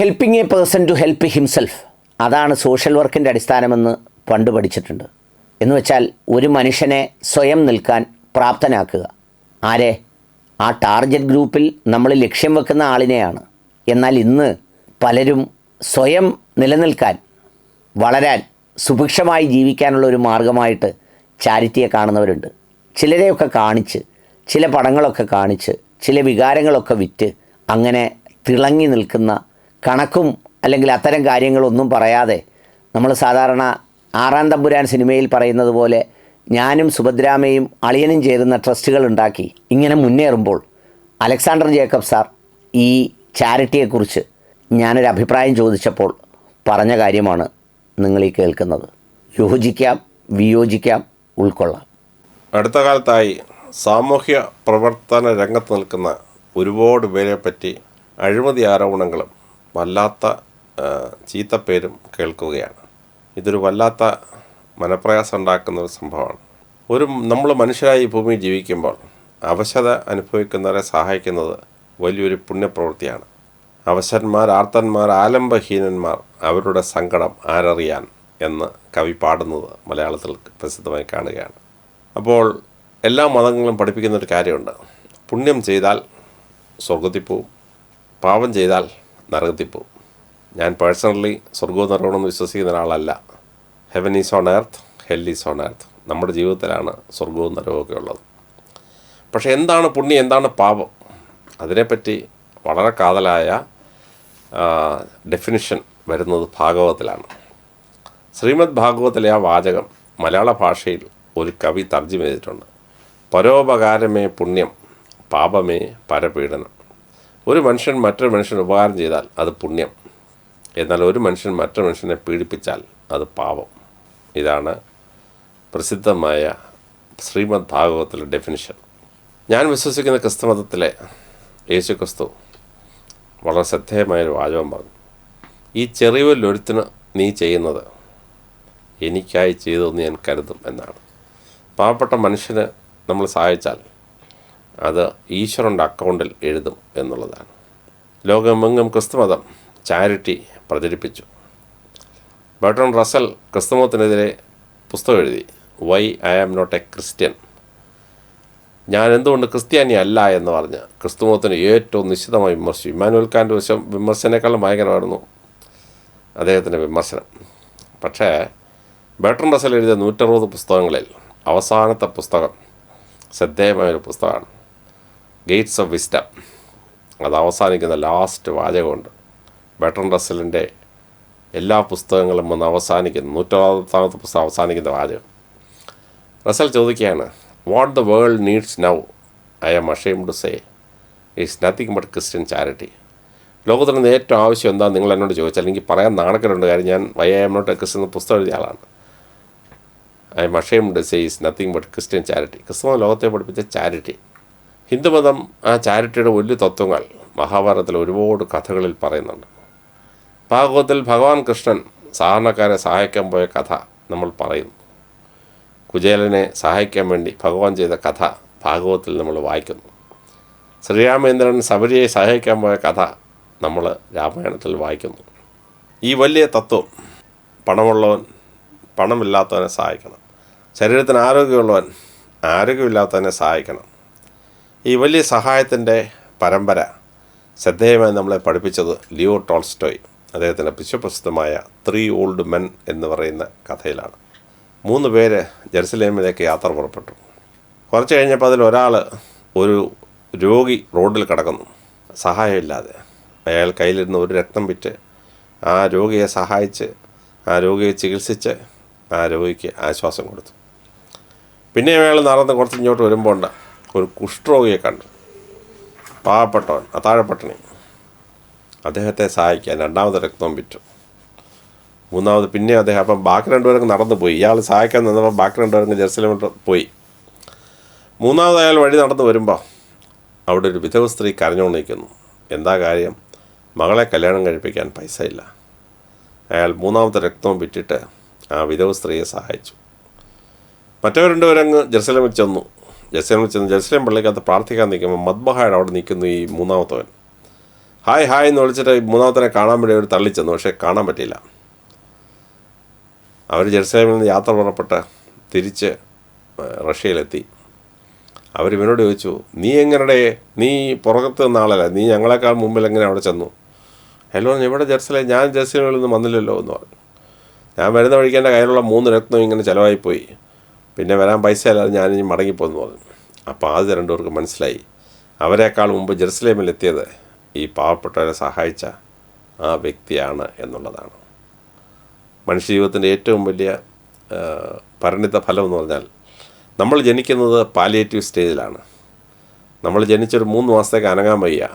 Helping a person to help himself അതാണ് social വർക്കിന്റെ അടിസ്ഥാനമെന്ന് പണ്ട് പഠിച്ചിട്ടുണ്ട്. എന്ന് വെച്ചാൽ ഒരു മനുഷ്യനെ സ്വയം നിൽക്കാൻ പ്രാപ്തനാക്കുക. ആരെ? ആ ടാർഗറ്റ് ഗ്രൂപ്പിൽ നമ്മൾ ലക്ഷ്യം വെക്കുന്ന ആളിനെയാണ്. എന്നാൽ ഇന്ന് പലരും സ്വയം നിലനിൽക്കാൻ വളരാൻ സുഭിക്ഷമായി ജീവിക്കാനുള്ള ഒരു മാർഗമായിട്ട് ചാരിറ്റിയെ കാണുന്നവരുണ്ട്. ചിലരെയൊക്കെ കാണിച്ച് ചില പടങ്ങളൊക്കെ കാണിച്ച് ചില വികാരങ്ങളൊക്കെ വിറ്റ് അങ്ങനെ തിളങ്ങി നിൽക്കുന്ന കണക്കും അല്ലെങ്കിൽ അത്തരം കാര്യങ്ങളൊന്നും പറയാതെ നമ്മൾ സാധാരണ ആറാം തമ്പുരാൻ സിനിമയിൽ പറയുന്നത് പോലെ ഞാനും സുഭദ്രാമയും അളിയനും ചേരുന്ന ട്രസ്റ്റുകൾ ഉണ്ടാക്കി ഇങ്ങനെ മുന്നേറുമ്പോൾ അലക്സാണ്ടർ ജേക്കബ് സാർ ഈ ചാരിറ്റിയെക്കുറിച്ച് ഞാനൊരു അഭിപ്രായം ചോദിച്ചപ്പോൾ പറഞ്ഞ കാര്യമാണ് നിങ്ങൾ ഈ കേൾക്കുന്നത്. യോജിക്കാം വിയോജിക്കാം ഉൾക്കൊള്ളാം. അടുത്ത കാലത്തായി സാമൂഹ്യ പ്രവർത്തന രംഗത്ത് നിൽക്കുന്ന ഒരുപാട് പേരെ പറ്റി അഴിമതി ആരോപണങ്ങളും വല്ലാത്ത ചീത്തപ്പേരും കേൾക്കുകയാണ്. ഇതൊരു വല്ലാത്ത മനപ്രയാസം ഉണ്ടാക്കുന്ന ഒരു സംഭവമാണ്. ഒരു നമ്മൾ മനുഷ്യരായി ഭൂമി ജീവിക്കുമ്പോൾ അവശത അനുഭവിക്കുന്നവരെ സഹായിക്കുന്നത് വലിയൊരു പുണ്യപ്രവൃത്തിയാണ്. അവശന്മാർ ആർത്തന്മാർ ആലംബഹീനന്മാർ അവരുടെ സങ്കടം ആരറിയാൻ എന്ന് കവി പാടുന്നത് മലയാളത്തിൽ പ്രസിദ്ധമായി കാണുകയാണ്. അപ്പോൾ എല്ലാ മതങ്ങളും പഠിപ്പിക്കുന്ന ഒരു കാര്യമുണ്ട്. പുണ്യം ചെയ്താൽ സ്വർഗത്തിൽ പോവും. പാപം ചെയ്താൽ നരകത്തിൽ പോകും ഞാൻ പേഴ്സണലി സ്വർഗവും നരകമെന്ന് വിശ്വസിക്കുന്ന ഒരാളല്ല. Heaven is on earth hell is on earth നമ്മുടെ ജീവിതത്തിലാണ് സ്വർഗവും നരകവും ഒക്കെ ഉള്ളത്. പക്ഷേ എന്താണ് പുണ്യം എന്താണ് പാപം? അതിനെപ്പറ്റി വളരെ കാതലായ ഡെഫിനിഷൻ വരുന്നത് ഭാഗവതത്തിലാണ്. ശ്രീമദ് ഭാഗവതത്തിലെ ആ വാചകം മലയാള ഭാഷയിൽ ഒരു കവി തർജമ ചെയ്തിട്ടുണ്ട്. പരോപകാരമേ പുണ്യം പാപമേ പരപീഡനം. ഒരു മനുഷ്യൻ മറ്റൊരു മനുഷ്യന് ഉപകാരം ചെയ്താൽ അത് പുണ്യം. എന്നാൽ ഒരു മനുഷ്യൻ മറ്റൊരു മനുഷ്യനെ പീഡിപ്പിച്ചാൽ അത് പാപം. ഇതാണ് പ്രസിദ്ധമായ ശ്രീമദ് ഭാഗവതത്തിലെ ഡെഫിനിഷൻ ഞാൻ വിശ്വസിക്കുന്ന ക്രിസ്തുമതത്തിലെ യേശു ക്രിസ്തു വളരെ ശ്രദ്ധേയമായൊരു വാചകം പറഞ്ഞു. ഈ ചെറിയൊരുത്തിന് നീ ചെയ്യുന്നത് എനിക്കായി ചെയ്തതെന്ന് ഞാൻ കരുതും എന്നാണ്. പാവപ്പെട്ട മനുഷ്യന് നമ്മൾ സഹായിച്ചാൽ അത് ഈശ്വരന്റെ അക്കൗണ്ടിൽ എഴുതും എന്നുള്ളതാണ്. ലോകമെങ്ങും ക്രിസ്തുമതം ചാരിറ്റി പ്രചരിപ്പിച്ചു. ബർട്ടൺ റസൽ ക്രിസ്തുമതത്തിനെതിരെ പുസ്തകം എഴുതി why I am not a Christian. ഞാൻ എന്തുകൊണ്ട് ക്രിസ്ത്യാനി അല്ല എന്ന് പറഞ്ഞ് ക്രിസ്തുമതത്തിന് ഏറ്റവും നിശ്ചിതമായി വിമർശിച്ചു. ഇമ്മാനുവൽ കാന്റെ വശം വിമർശനേക്കാളും ഭയങ്കരമായിരുന്നു അദ്ദേഹത്തിന്റെ വിമർശനം. പക്ഷേ ബർട്ടൺ റസൽ എഴുതിയ നൂറ്ററുപത് പുസ്തകങ്ങളിൽ അവസാനത്തെ പുസ്തകം ശ്രദ്ധേയമായൊരു പുസ്തകമാണ്. ഗേറ്റ്സ് ഓഫ് വിസ്റ്റം അത് അവസാനിക്കുന്ന ലാസ്റ്റ് വാചകമുണ്ട്. ബെട്ടൺ റസലിന്റെ എല്ലാ പുസ്തകങ്ങളും വന്ന് അവസാനിക്കുന്നു നൂറ്ററുപതാമത്തെ പുസ്തകം അവസാനിക്കുന്ന വാചകം. റസൽ ചോദിക്കുകയാണ് what the world needs now I am ashamed to say is nothing but Christian charity ലോകത്തിന് ഏറ്റവും ആവശ്യം എന്താ നിങ്ങൾ എന്നോട് ചോദിച്ചാൽ എനിക്ക് പറയാൻ നാണക്കേടുണ്ട്. കാര്യം ഞാൻ why I am not a Christian പുസ്തകം എഴുതിയ ആളാണ്. I am ashamed to say is nothing but Christian charity ക്രിസ്തവ ലോകത്തെ പഠിപ്പിച്ച ചാരിറ്റി ഹിന്ദുമതം ആ ചാരിറ്റിയുടെ വലിയ തത്വങ്ങൾ മഹാഭാരതത്തിൽ ഒരുപാട് കഥകളിൽ പറയുന്നുണ്ട്. ഭാഗവതത്തിൽ ഭഗവാൻ കൃഷ്ണൻ സാധാരണക്കാരെ സഹായിക്കാൻ പോയ കഥ നമ്മൾ പറയുന്നു. കുചേലനെ സഹായിക്കാൻ വേണ്ടി ഭഗവാൻ ചെയ്ത കഥ ഭാഗവതത്തിൽ നമ്മൾ വായിക്കുന്നു. ശ്രീരാമേന്ദ്രൻ ശബരിയെ സഹായിക്കാൻ പോയ കഥ നമ്മൾ രാമായണത്തിൽ വായിക്കുന്നു. ഈ വലിയ തത്വം പണമുള്ളവൻ പണമില്ലാത്തവനെ സഹായിക്കണം. ശരീരത്തിന് ആരോഗ്യമുള്ളവൻ ആരോഗ്യമില്ലാത്തവനെ സഹായിക്കണം. ഈ വലിയ സഹായത്തിന്റെ പരമ്പര ശ്രദ്ധേയമായി നമ്മളെ പഠിപ്പിച്ചത് ലിയോ ടോൾസ്റ്റോയ് അദ്ദേഹത്തിന്റെ വിശ്വപ്രസിദ്ധമായ ത്രീ ഓൾഡ് മെൻ എന്ന് പറയുന്ന കഥയിലാണ്. മൂന്ന് പേര് ജെറുസലേമിലേക്ക് യാത്ര പുറപ്പെട്ടു. കുറച്ച് കഴിഞ്ഞപ്പോൾ അതിൽ ഒരാൾ ഒരു രോഗി റോഡിൽ കിടക്കുന്നു. സഹായമില്ലാതെ. അയാൾ കയ്യിലിരുന്ന് ഒരു രക്തം വിറ്റ് ആ രോഗിയെ സഹായിച്ച് ആ രോഗിയെ ചികിത്സിച്ച് ആ രോഗിക്ക് ആശ്വാസം കൊടുത്തു. പിന്നെ അയാൾ നടന്ന് കുറച്ച് ഇങ്ങോട്ട് വരുമ്പോൾ ഉണ്ട് ഒരു കുഷ്ഠരോഗിയെ കണ്ടു. പാവപ്പെട്ടവൻ അത്താഴപ്പട്ടണി അദ്ദേഹത്തെ സഹായിക്കാൻ രണ്ടാമത് രക്തം വിറ്റു. മൂന്നാമത് പിന്നെ അദ്ദേഹം അപ്പം ബാക്കി രണ്ടുപേർക്ക് നടന്നു പോയി ഇയാൾ സഹായിക്കാൻ നിന്നപ്പോൾ ബാക്കി രണ്ടുപേർക്ക് ജെറുസലേമിട്ട് പോയി. മൂന്നാമത് അയാൾ വഴി നടന്നു വരുമ്പോൾ അവിടെ ഒരു വിധവ സ്ത്രീ കരഞ്ഞുകൊണ്ടിരിക്കുന്നു. എന്താ കാര്യം? മകളെ കല്യാണം കഴിപ്പിക്കാൻ പൈസ ഇല്ല അയാൾ മൂന്നാമത്തെ രക്തവും വിറ്റിട്ട് ആ വിധവ സ്ത്രീയെ സഹായിച്ചു. മറ്റവർ രണ്ടുപേരങ്ങ് ജെറുസലേമിൽ ചെന്നു. ജെറുസലേമിൽ ചെന്ന് ജസ്ലം പള്ളിക്കകത്ത് പ്രാർത്ഥിക്കാൻ നിൽക്കുമ്പോൾ മദ്ബഹായുടെ അവിടെ നിൽക്കുന്നു ഈ മൂന്നാമത്തവൻ. ഹായ് ഹായ് എന്ന് വിളിച്ചിട്ട് മൂന്നാമത്തനെ കാണാൻ വേണ്ടി അവർ തള്ളിച്ചെന്നു പക്ഷേ കാണാൻ പറ്റിയില്ല. അവർ ജെറുസലേമിൽ നിന്ന് യാത്ര പുറപ്പെട്ട് തിരിച്ച് റഷ്യയിലെത്തി. അവർ ഇവനോട് ചോദിച്ചു നീ എങ്ങനെ നീ പുറത്ത് നിന്ന ആളല്ല? നീ ഞങ്ങളെക്കാൾ മുമ്പിൽ എങ്ങനെ അവിടെ ചെന്നു? ഹലോ ഇവിടെ ജെറുസലേം ഞാൻ ജെറുസലേമിൽ നിന്ന് വന്നില്ലല്ലോ എന്ന് പറഞ്ഞു. ഞാൻ വരുന്ന വഴിക്ക് എന്റെ കയ്യിലുള്ള മൂന്ന് രത്നം ഇങ്ങനെ ചിലവായിപ്പോയി പിന്നെ വരാൻ പൈസ അല്ലാതെ ഇനി മടങ്ങിപ്പോന്ന് പറഞ്ഞു. അപ്പോൾ ആദ്യം രണ്ടുപേർക്ക് മനസ്സിലായി. അവരെക്കാൾ മുമ്പ് ജെറുസലേമിൽ എത്തിയത് ഈ പാവപ്പെട്ടവരെ സഹായിച്ച ആ വ്യക്തിയാണ് എന്നുള്ളതാണ്. മനുഷ്യജീവിതത്തിന്റെ ഏറ്റവും വലിയ പരിണിത ഫലം എന്ന് പറഞ്ഞാൽ നമ്മൾ ജനിക്കുന്നത് പാലിയേറ്റീവ് സ്റ്റേജിലാണ്. നമ്മൾ ജനിച്ചൊരു മൂന്ന് മാസത്തേക്ക് അനങ്ങാൻ വയ്യ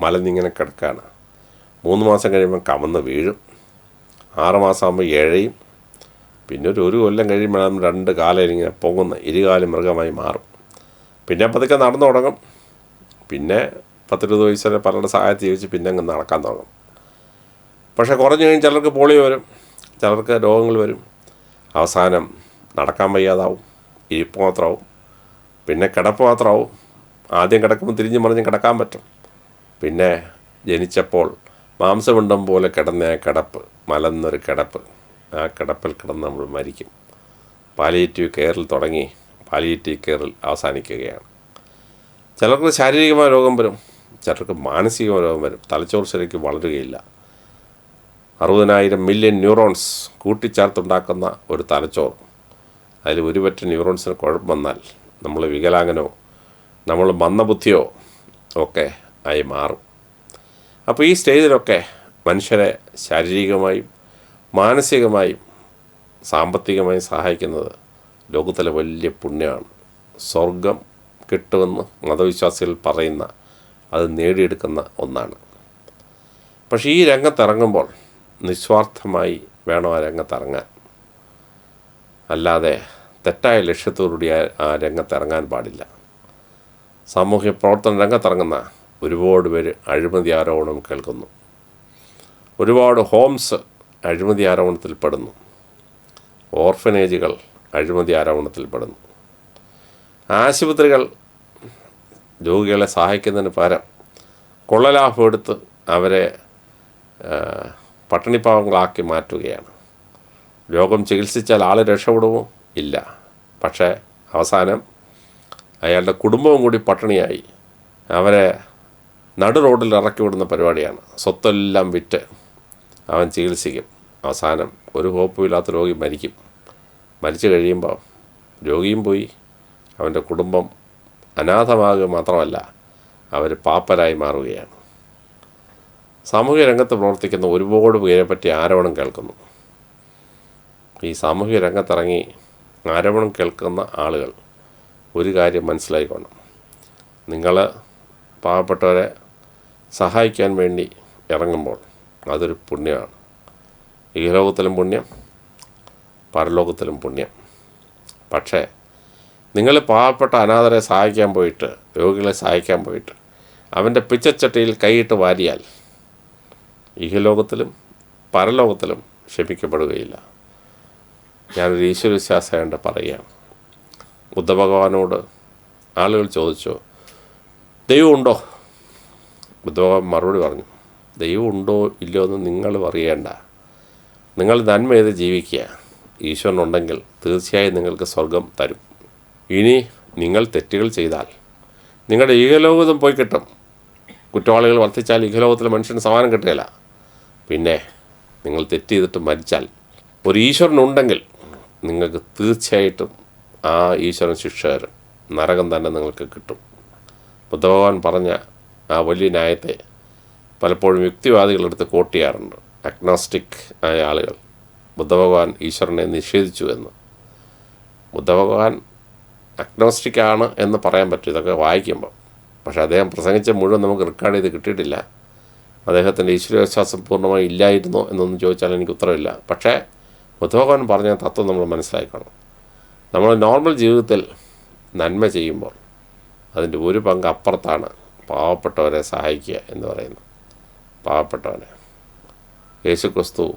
മലന്നിങ്ങനെ കിടക്കുകയാണ് മൂന്ന് മാസം കഴിയുമ്പോൾ കമന്ന് വീഴും. ആറ് മാസം ഏഴയും പിന്നെ ഒരു ഒരു കൊല്ലം കഴിയുമ്പോഴാണ് രണ്ട് കാലം ഇങ്ങനെ പൊങ്ങുന്ന ഇരുകാലം മൃഗമായി മാറും. പിന്നെ പതുക്കെ നടന്നു തുടങ്ങും. പിന്നെ പത്തിരുപത് വയസ്സ് വരെ പലരുടെ സഹായത്തിൽ ചോദിച്ച് പിന്നെ അങ്ങ് നടക്കാൻ തുടങ്ങും. പക്ഷേ കുറഞ്ഞു കഴിഞ്ഞാൽ ചിലർക്ക് പോളിയോ വരും ചിലർക്ക് രോഗങ്ങൾ വരും. അവസാനം നടക്കാൻ വയ്യാതാവും ഇരിപ്പ് മാത്രമാവും പിന്നെ കിടപ്പ് മാത്രമാവും. ആദ്യം കിടക്കുമ്പോൾ തിരിഞ്ഞു മറിഞ്ഞ് കിടക്കാൻ പറ്റും. പിന്നെ ജനിച്ചപ്പോൾ മാംസമുണ്ടം പോലെ കിടന്ന കിടപ്പ് മലന്നൊരു കിടപ്പ്. ആ കിടപ്പിൽ കിടന്ന് നമ്മൾ മരിക്കും. പാലിയേറ്റീവ് കെയറിൽ തുടങ്ങി പാലിയേറ്റീവ് കെയറിൽ അവസാനിക്കുകയാണ്. ചിലർക്ക് ശാരീരികമായ രോഗം വരും ചിലർക്ക് മാനസികമായ രോഗം വരും. തലച്ചോർ ശരിക്ക് വളരുകയില്ല. അറുപതിനായിരം മില്യൺ ന്യൂറോൺസ് കൂട്ടിച്ചേർത്തുണ്ടാക്കുന്ന ഒരു തലച്ചോർ അതിൽ ഒരു പറ്റ ന്യൂറോൺസിന് കുഴപ്പം വന്നാൽ നമ്മൾ വികലാംഗനോ നമ്മൾ മന്ദബുദ്ധിയോ ഒക്കെ ആയി മാറും. അപ്പോൾ ഈ സ്റ്റേജിലൊക്കെ മനുഷ്യരെ ശാരീരികമായും മാനസികമായും സാമ്പത്തികമായും സഹായിക്കുന്നത് ലോകത്തിലെ വലിയ പുണ്യമാണ്. സ്വർഗം കിട്ടുമെന്ന് മതവിശ്വാസികൾ പറയുന്ന അത് നേടിയെടുക്കുന്ന ഒന്നാണ്. പക്ഷേ ഈ രംഗത്തിറങ്ങുമ്പോൾ നിസ്വാർത്ഥമായി വേണം ആ രംഗത്തിറങ്ങാൻ. അല്ലാതെ തെറ്റായ ലക്ഷ്യത്തോടുകൂടി ആ- രംഗത്തിറങ്ങാൻ പാടില്ല. സാമൂഹ്യ പ്രവർത്തന രംഗത്തിറങ്ങുന്ന ഒരുപാട് പേര് അഴിമതി ആരോപണം കേൾക്കുന്നു. ഒരുപാട് ഹോംസ് അഴിമതി ആരോപണത്തിൽപ്പെടുന്നു ഓർഫനേജുകൾ അഴിമതി ആരോപണത്തിൽപ്പെടുന്നു ആശുപത്രികൾ രോഗികളെ സഹായിക്കുന്നതിന് പകരം കൊള്ളലാഭം എടുത്ത് അവരെ പട്ടിണിപ്പാവങ്ങളാക്കി മാറ്റുകയാണ്. രോഗം ചികിത്സിച്ചാൽ ആൾ രക്ഷപ്പെടുമോ? ഇല്ല. പക്ഷേ അവസാനം അയാളുടെ കുടുംബവും കൂടി പട്ടിണിയായി. അവരെ നടു റോഡിൽ ഇറക്കി വിടുന്ന പരിപാടിയാണ്. സ്വത്തെല്ലാം വിറ്റ് അവൻ ചികിത്സിക്കും. അവസാനം ഒരു ഹോപ്പുമില്ലാത്ത രോഗി മരിക്കും. മരിച്ചു കഴിയുമ്പോൾ രോഗിയും പോയി. അവന്റെ കുടുംബം അനാഥമാകുക മാത്രമല്ല അവർ പാപ്പരായി മാറുകയാണ്. സാമൂഹിക രംഗത്ത് പ്രവർത്തിക്കുന്ന ഒരുപാട് പേരെ പറ്റി ആരോപണം കേൾക്കുന്നു. ഈ സാമൂഹിക രംഗത്തിറങ്ങി ആരോപണം കേൾക്കുന്ന ആളുകൾ ഒരു കാര്യം മനസ്സിലായിക്കൊള്ളണം നിങ്ങൾ പാവപ്പെട്ടവരെ സഹായിക്കാൻ വേണ്ടി ഇറങ്ങുമ്പോൾ അതൊരു പുണ്യമാണ്. ഈ ലോകത്തിലും പുണ്യം പരലോകത്തിലും പുണ്യം. പക്ഷേ നിങ്ങൾ പാവപ്പെട്ട അനാഥരെ സഹായിക്കാൻ പോയിട്ട് രോഗികളെ സഹായിക്കാൻ പോയിട്ട് അവന്റെ പിച്ചച്ചട്ടിയിൽ കൈയിട്ട് വാരിയാൽ ഇഹലോകത്തിലും പരലോകത്തിലും ക്ഷമിക്കപ്പെടുകയില്ല. ഞാനൊരു ഈശ്വരവിശ്വാസമായിട്ട് പറയുകയാണ്. ബുദ്ധഭഗവാനോട് ആളുകൾ ചോദിച്ചു ദൈവമുണ്ടോ? ബുദ്ധഭഗവാൻ മറുപടി പറഞ്ഞു ദൈവം ഉണ്ടോ ഇല്ലയോ എന്ന് നിങ്ങൾ അറിയേണ്ട. നിങ്ങൾ നന്മ ചെയ്ത് ജീവിക്കുക. ഈശ്വരനുണ്ടെങ്കിൽ തീർച്ചയായും നിങ്ങൾക്ക് സ്വർഗം തരും. ഇനി നിങ്ങൾ തെറ്റുകൾ ചെയ്താൽ നിങ്ങളുടെ ഈഹലോകത്തും പോയി കിട്ടും. കുറ്റവാളികൾ വർദ്ധിച്ചാൽ ഇഹലോകത്തിലെ മനുഷ്യന് സമാനം കിട്ടുകയില്ല. പിന്നെ നിങ്ങൾ തെറ്റ് ചെയ്തിട്ട് മരിച്ചാൽ ഒരു ഈശ്വരനുണ്ടെങ്കിൽ നിങ്ങൾക്ക് തീർച്ചയായിട്ടും ആ ഈശ്വരൻ ശിക്ഷ തരും നരകം തന്നെ നിങ്ങൾക്ക് കിട്ടും. ബുദ്ധഭഗവാൻ പറഞ്ഞ ആ വലിയ ന്യായത്തെ പലപ്പോഴും യുക്തിവാദികളെടുത്ത് കോട്ട് ചെയ്യാറുണ്ട്. അഗ്നോസ്റ്റിക് ആയ ആളുകൾ. ബുദ്ധഭഗവാൻ ഈശ്വരനെ നിഷേധിച്ചു എന്ന്. ബുദ്ധഭഗവാൻ അഗ്നോസ്റ്റിക് ആണ് എന്ന് പറയാൻ പറ്റും. ഇതൊക്കെ വായിക്കുമ്പോൾ പക്ഷേ അദ്ദേഹം പ്രസംഗിച്ച മുഴുവൻ നമുക്ക് റെക്കോർഡ് ചെയ്ത് കിട്ടിയിട്ടില്ല. അദ്ദേഹത്തിന്റെ ഈശ്വരവിശ്വാസം പൂർണമായി ഇല്ലായിരുന്നോ എന്നൊന്നും ചോദിച്ചാൽ എനിക്ക് ഉത്തരവില്ല. പക്ഷേ ബുദ്ധഭഗവാൻ പറഞ്ഞ തത്വം നമ്മൾ മനസ്സിലാക്കണം. നമ്മൾ നോർമൽ ജീവിതത്തിൽ നന്മ ചെയ്യുമ്പോൾ അതിന്റെ ഒരു പങ്ക് അപ്പുറത്താണ് പാവപ്പെട്ടവരെ സഹായിക്കുക എന്ന് പറയുന്നത്. പാവപ്പെട്ടവനെ. യേശു ക്രിസ്തു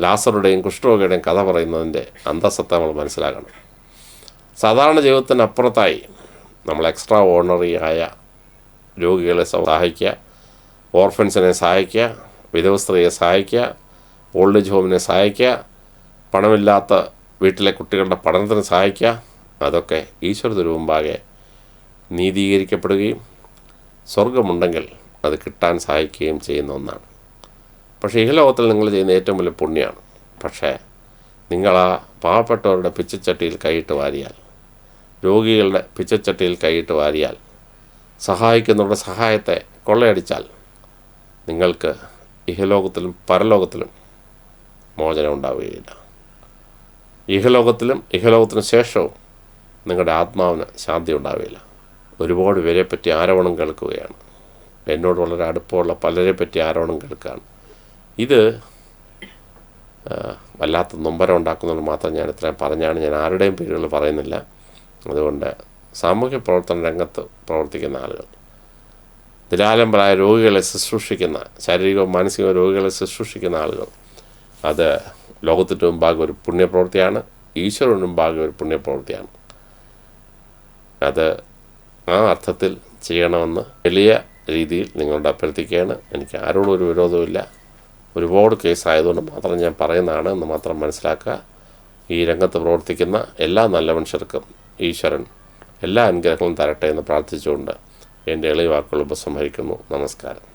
ലാസറുടെയും കുഷ്ഠരോഗിയുടെയും കഥ പറയുന്നതിന്റെ അന്തസത്ത നമ്മൾ മനസ്സിലാക്കണം. സാധാരണ ജീവിതത്തിനപ്പുറത്തായി നമ്മൾ എക്സ്ട്രാ ഓർഡിനറി ആയ രോഗികളെ സഹായിക്കുക ഓർഫൻസിനെ സഹായിക്കുക വിധവസ്ത്രീയെ സഹായിക്കുക ഓൾഡ് ഏജ് ഹോമിനെ സഹായിക്കുക പണമില്ലാത്ത വീട്ടിലെ കുട്ടികളുടെ പഠനത്തിന് സഹായിക്കുക അതൊക്കെ ഈശ്വരത്തിന് മുമ്പാകെ നീതീകരിക്കപ്പെടുകയും സ്വർഗമുണ്ടെങ്കിൽ അത് കിട്ടാൻ സഹായിക്കുകയും ചെയ്യുന്ന ഒന്നാണ്. പക്ഷേ ഈ ലോകത്തിൽ നിങ്ങൾ ചെയ്യുന്ന ഏറ്റവും വലിയ പുണ്യമാണ് പക്ഷേ നിങ്ങൾ ആ പാവപ്പെട്ടവരുടെ പിച്ചച്ചട്ടിയിൽ കൈയിട്ട് വാരിയാൽ രോഗികളുടെ പിച്ചച്ചട്ടിയിൽ കൈയിട്ട് വാരിയാൽ സഹായിക്കുന്നവരുടെ സഹായത്തെ കൊള്ളയടിച്ചാൽ നിങ്ങൾക്ക് ഇഹലോകത്തിലും പരലോകത്തിലും മോചനം ഉണ്ടാവുകയില്ല. ഇഹലോകത്തിലും ഇഹലോകത്തിനു ശേഷവും നിങ്ങളുടെ ആത്മാവിന് ശാന്തി ഉണ്ടാവുകയില്ല ഒരുപാട് പേരെ പറ്റി ആരോപണം കേൾക്കുകയാണ്. എന്നോട് വളരെ അടുപ്പമുള്ള പലരെ പറ്റി ആരോണം കേൾക്കുകയാണ്. ഇത് വല്ലാത്ത നൊമ്പരം ഉണ്ടാക്കുന്നത് മാത്രം ഞാൻ ഇത്രയും പറഞ്ഞാണ്. ഞാൻ ആരുടെയും പേരുകൾ പറയുന്നില്ല. അതുകൊണ്ട് സാമൂഹ്യ പ്രവർത്തന രംഗത്ത് പ്രവർത്തിക്കുന്ന ആളുകൾ നിരാലംബരായ രോഗികളെ ശുശ്രൂഷിക്കുന്ന ശാരീരികവും മാനസികവും രോഗികളെ ശുശ്രൂഷിക്കുന്ന ആളുകൾ അത് ലോകത്തിന്റെ മുമ്പാകെ ഒരു പുണ്യപ്രവൃത്തിയാണ് ഈശ്വരന് മുമ്പാകെ ഒരു പുണ്യപ്രവൃത്തിയാണ്. അത് ആ അർത്ഥത്തിൽ ചെയ്യണമെന്ന് വലിയ രീതിയിൽ നിങ്ങളോട് അഭ്യർത്ഥിക്കുകയാണ്. എനിക്ക് ആരോടും ഒരു വിരോധമില്ല ഒരുപാട് കേസ് ആയതുകൊണ്ട് മാത്രം ഞാൻ പറയുന്നതാണ് എന്ന് മാത്രം മനസ്സിലാക്കുക. ഈ രംഗത്ത് പ്രവർത്തിക്കുന്ന എല്ലാ നല്ല മനുഷ്യർക്കും ഈശ്വരൻ എല്ലാ അനുഗ്രഹങ്ങളും തരട്ടെ എന്ന് പ്രാർത്ഥിച്ചുകൊണ്ട് എന്റെ എളിയ വാക്കുകൾ ഉപസംഹരിക്കുന്നു. നമസ്കാരം.